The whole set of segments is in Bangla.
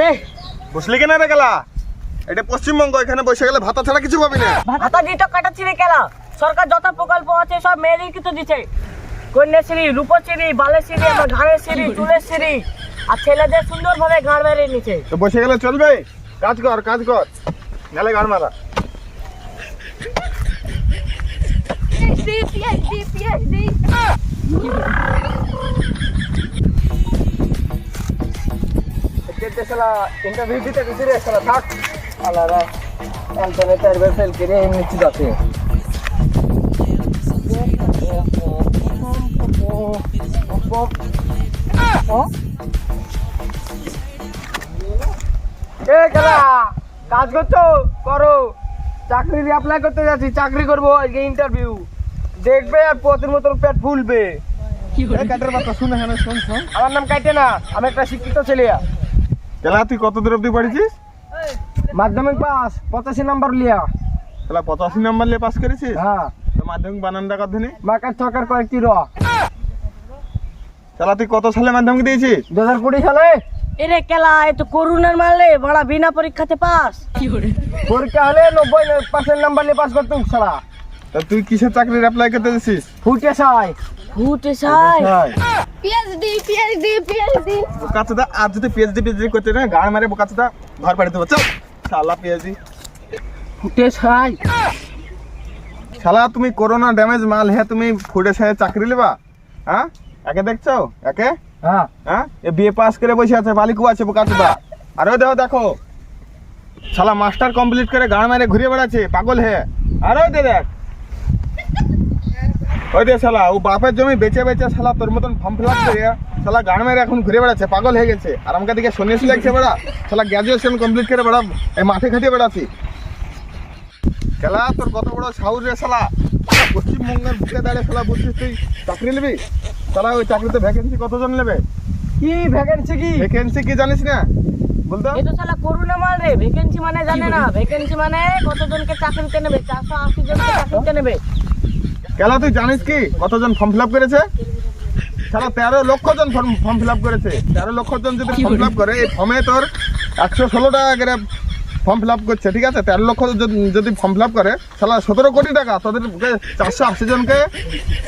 রে বুঝলি কেন রে গেলা এটা পশ্চিমবঙ্গ এখানে বসে গেলে ভাতা ছাড়া কিছু পাবি না ভাতা দিতে কাটাচ্ছি রে কেলা সরকার যত প্রকল্প আছে সব মেয়েদের কিন্তু দিচ্ছে কন্যাশ্রী রূপশ্রী বালেশ্রী আমার ঘাড়ের শ্রী চুলের শ্রী আর ছেলেদের সুন্দরভাবে ঘাড় বেড়ে নিচ্ছে তো বসে গেলে চলবে কাজ কর কাজ কর নালে গান মারা ইন্টারভিউ দিতে রে থাক। আলাদা অ্যান্টনে চারবার ফেল করে এমনি যাচ্ছে। এ খেলা কাজ করছ? করো। চাকরির অ্যাপ্লাই করতে যাচ্ছি চাকরি করব আজকে ইন্টারভিউ দেখবে আর প্রতির মতো পেট ফুলবে। আমার নাম কাইটে না আমি একটা শিক্ষিত ছেলে গেলা তুই কত দূর অব্দি পড়েছিস মাধ্যমিক পাস পঁচাশি নাম্বার লিয়া। তাহলে পঁচাশি নাম্বার নিয়ে পাস করেছিস? হ্যাঁ। তো মাধ্যমিক বানানটা কত দিনে মাকার ছকার কয়েকটি র। তাহলে তুই কত সালে মাধ্যমিক দিয়েছিস? দু হাজার কুড়ি সালে? এরে কেলা এ তো করুণার মারলে বড়া বিনা পরীক্ষাতে পাস। পরীক্ষা হলে নব্বই পার্সেন্ট নাম্বার নিয়ে পাস করতে সারা তা তুই কিসের চাকরির অ্যাপ্লাই করতে দিছিস ফুটে সাই ফুটে সাই PhD, PhD, PhD. বোকাচোদা আর যদি পিএইচডি পিএইচডি করতে না গান মারে বোকাচোদা ঘর বাড়ি দেবো। চল শালা পিএইচডি ফুটে সাই শালা তুমি করোনা ড্যামেজ মাল হ্যাঁ তুমি ফুটে সাহেব চাকরি নেবা? হ্যাঁ? একে দেখছ? একে? হ্যাঁ। হ্যাঁ? এ বিএ পাস করে বসে আছে বালিকু আছে বোকাচোদা। আর ওই দেখো দেখো। শালা মাস্টার কমপ্লিট করে গান মারে ঘুরে বেড়াচ্ছে পাগল হে। আর ওই দে দেখ। ওই দে শালা ও বাপের জমি বেচে বেচে শালা তোর মতন ফর্ম ফিল আপ করে শালা গান মেরে এখন ঘুরে বেড়াচ্ছে পাগল হয়ে গেছে। আর আমাকে দিকে সন্ন্যাসী লাগছে বেড়া শালা গ্র্যাজুয়েশন কমপ্লিট করে বেড়া এই মাঠে খাটিয়ে বেড়াচ্ছি। খেলা তোর কত বড় সাহস রে শালা। শালা পশ্চিমবঙ্গের বুকে দাঁড়িয়ে শালা বলছিস তুই চাকরি নিবি? শালা ওই চাকরিতে ভ্যাকেন্সি কতজন নেবে? কি ভ্যাকেন্সি কি? ভ্যাকেন্সি কি জানিস না? বলতো। এই তো শালা করুণা মাল রে ভ্যাকেন্সি মানে জানে না। ভ্যাকেন্সি মানে কতজনকে চাকরিতে নেবে? চারশো আশি জনকে চাকরিতে নেবে। খেলা তুই জানিস কি? কতজন ফর্ম ফিল আপ করেছে? সারা তেরো লক্ষ জন ফর্ম ফর্ম ফিল আপ করেছে। তেরো লক্ষ জন যদি ফর্ম ফিল করে এই ফর্মে তোর একশো ষোলো টাকা করে ফর্ম ফিল করছে ঠিক আছে? তেরো লক্ষ যদি- ফর্ম ফিল করে তাহলে সতেরো কোটি টাকা। তোদের চারশো আশি জনকে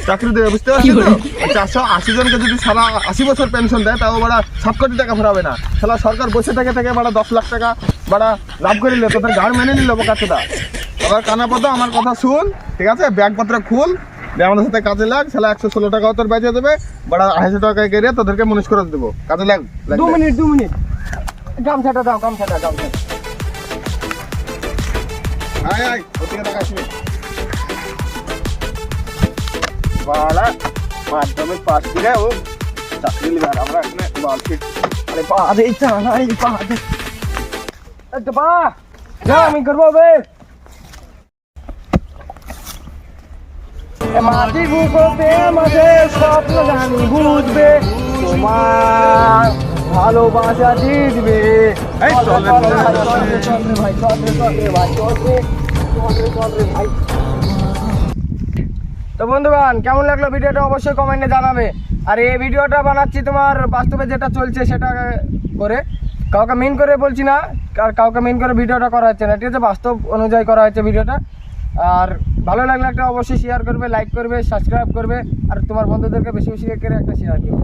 চাকরি দেবে বুঝতে পারছি তো? চারশো আশি জনকে যদি সারা আশি বছর পেনশন দেয় তাও বাড়া সাত কোটি টাকা ফেরাবে না। তাহলে সরকার বসে থেকে থেকে বাড়া দশ লাখ টাকা বাড়া লাভ করে নিল তোদের গাড় মেনে নিল বোকাচ্ছেটা আবার কানাপদ আমার কথা শুন ঠিক আছে? ব্যাগপত্র খুল আমাদের সাথে কাজে লাগ তাহলে একশো ষোলো টাকাও তোর বেঁচে দেবে বাড়া আড়াইশো টাকা কেড়ে তোদেরকে মুনিশ করে দেবো। কাজে লাগ দু মিনিট দু মিনিট। গামছাটা দাও গামছাটা গামছা আয় আয় ওদিকে তাকাস বাড়া মাধ্যমিক পাস করে ও চাকরি নিবে আমরা এখানে আরে আমি করব বে। মাটি বুকোতে মাঝে স্বপ্ন জানি বুঝবে। তোমার ভালোবাসা জিতবে। তো বন্ধুগণ কেমন লাগল ভিডিওটা? অবশ্যই কমেন্টে জানাবে। আর এই ভিডিওটা বানাচ্ছি তোমার বাস্তবে যেটা চলছে সেটা করে। কাউকে মেন করে বলছি না আর কাউকে মেন করে ভিডিওটা করা হচ্ছে না। ঠিক আছে? বাস্তব অনুযায়ী করা হচ্ছে ভিডিওটা। আর ভালো লাগলে একটা অবশ্যই শেয়ার করবে লাইক করবে সাবস্ক্রাইব করবে, আর তোমার বন্ধুদেরকে বেশি বেশি করে একটা শেয়ার করবে